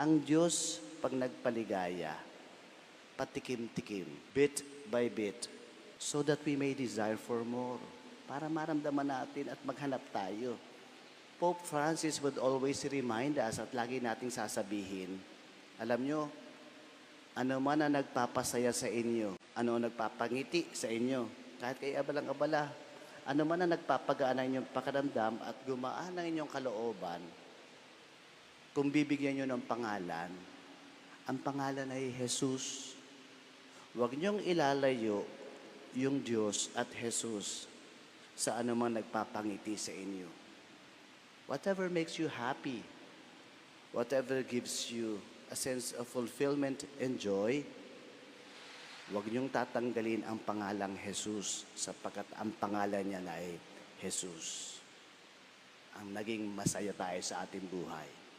Ang Diyos, pag nagpaligaya, patikim-tikim, bit by bit, so that we may desire for more, para maramdaman natin at maghanap tayo. Pope Francis would always remind us at lagi nating sasabihin, alam nyo, ano man ang nagpapasaya sa inyo, ano ang nagpapangiti sa inyo, kahit kayo abalang-abala, ano man ang nagpapagaan ng inyong pakiramdam at gumaan ng inyong kalooban, kung bibigyan nyo ng pangalan, ang pangalan ay Jesus. Huwag niyong ilalayo yung Diyos at Jesus sa anumang nagpapangiti sa inyo. Whatever makes you happy, whatever gives you a sense of fulfillment and joy, huwag niyong tatanggalin ang pangalang Jesus sapagkat ang pangalan niya na ay Jesus. Ang naging masaya tayo sa ating buhay.